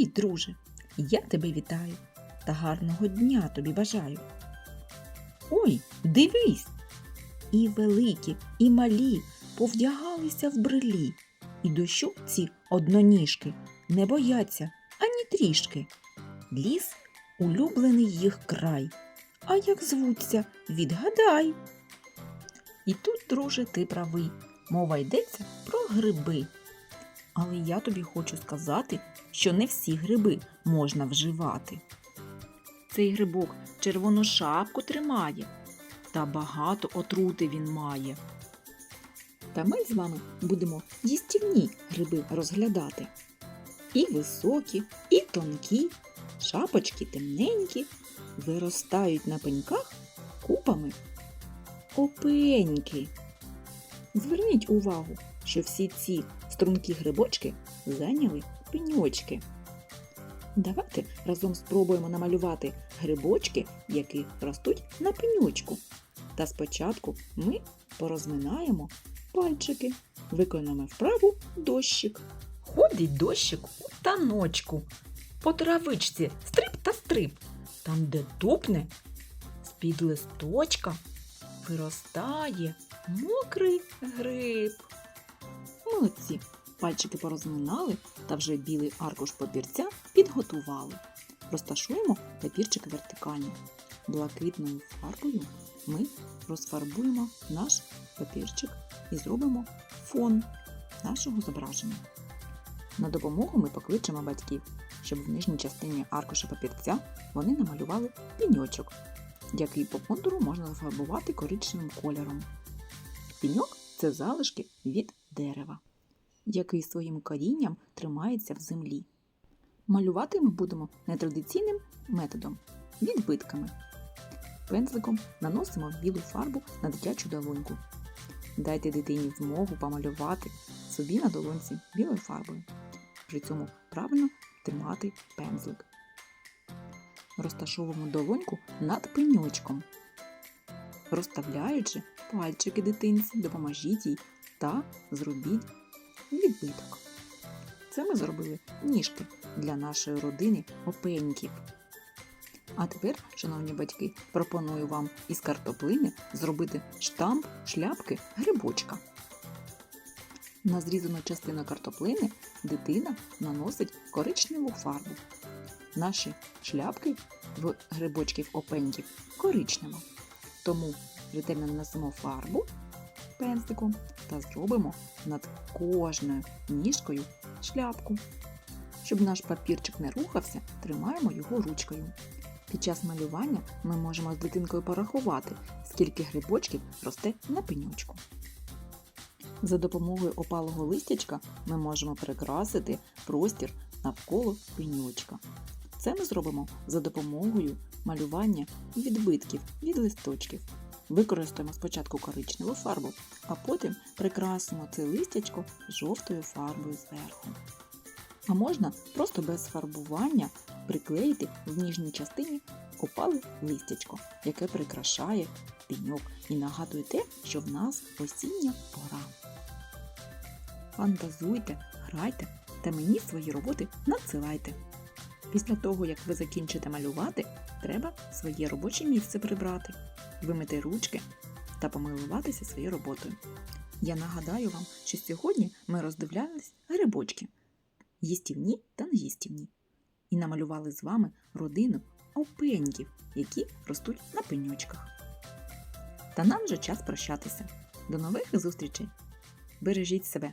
Привіт, друже! Я тебе вітаю та гарного дня тобі бажаю. Ой, дивись! І великі, і малі повдягалися в брилі, і дощу ці одноніжки не бояться ані трішки. Ліс улюблений їх край. А як звуться, відгадай. І тут, друже, ти правий. Мова йдеться про гриби. Але я тобі хочу сказати, що не всі гриби можна вживати. Цей грибок червону шапку тримає, та багато отрути він має. Та ми з вами будемо їстівні гриби розглядати. І високі, і тонкі, шапочки темненькі, виростають на пеньках купами опеньки. Зверніть увагу, що всі ці стрункі грибочки зайняли пеньочки. Давайте разом спробуємо намалювати грибочки, які ростуть на пеньочку. Та спочатку ми порозминаємо пальчики, виконаємо вправу дощик. Ходить дощик у таночку, по травичці стрип та стрип. Там, де тупне, з-під листочка виростає мокрий гриб. Молодці! Пальчики порозминали та вже білий аркуш папірця підготували. Розташуємо папірчик вертикально. Блакитною фарбою ми розфарбуємо наш папірчик і зробимо фон нашого зображення. На допомогу ми покличемо батьків, щоб в нижній частині аркуша папірця вони намалювали піньочок, який по контуру можна зафарбувати коричневим кольором. Піньок це залишки від дерева, який своїм корінням тримається в землі. Малювати ми будемо нетрадиційним методом відбитками. Пензликом наносимо білу фарбу на дитячу долоньку. Дайте дитині змогу помалювати собі на долонці білою фарбою. При цьому правильно тримати пензлик. Розташовуємо долоньку над пеньочком. Розставляючи пальчики дитинці, допоможіть їй та зробіть відбиток. Це ми зробили ніжки для нашої родини опеньків. А тепер, шановні батьки, пропоную вам із картоплини зробити штамп шляпки грибочка. На зрізану частину картоплини дитина наносить коричневу фарбу. Наші шляпки в грибочків опеньків коричнева. Тому ретельно нанесемо фарбу пензликом та зробимо над кожною ніжкою шляпку. Щоб наш папірчик не рухався, тримаємо його ручкою. Під час малювання ми можемо з дитинкою порахувати, скільки грибочків росте на пеньочку. За допомогою опалого листячка ми можемо прикрасити простір навколо пеньочка. Це ми зробимо за допомогою малювання відбитків від листочків. Використаємо спочатку коричневу фарбу, а потім прикрасимо це листячко жовтою фарбою зверху. А можна просто без фарбування приклеїти в ніжній частині опале листячко, яке прикрашає пеньок і нагадує те, що в нас осіння пора. Фантазуйте, грайте та мені свої роботи надсилайте. Після того, як ви закінчите малювати, треба своє робоче місце прибрати, вимити ручки та помилуватися своєю роботою. Я нагадаю вам, що сьогодні ми роздивлялись грибочки їстівні та неїстівні, і намалювали з вами родину опеньків, які ростуть на пеньочках. Та нам вже час прощатися. До нових зустрічей! Бережіть себе!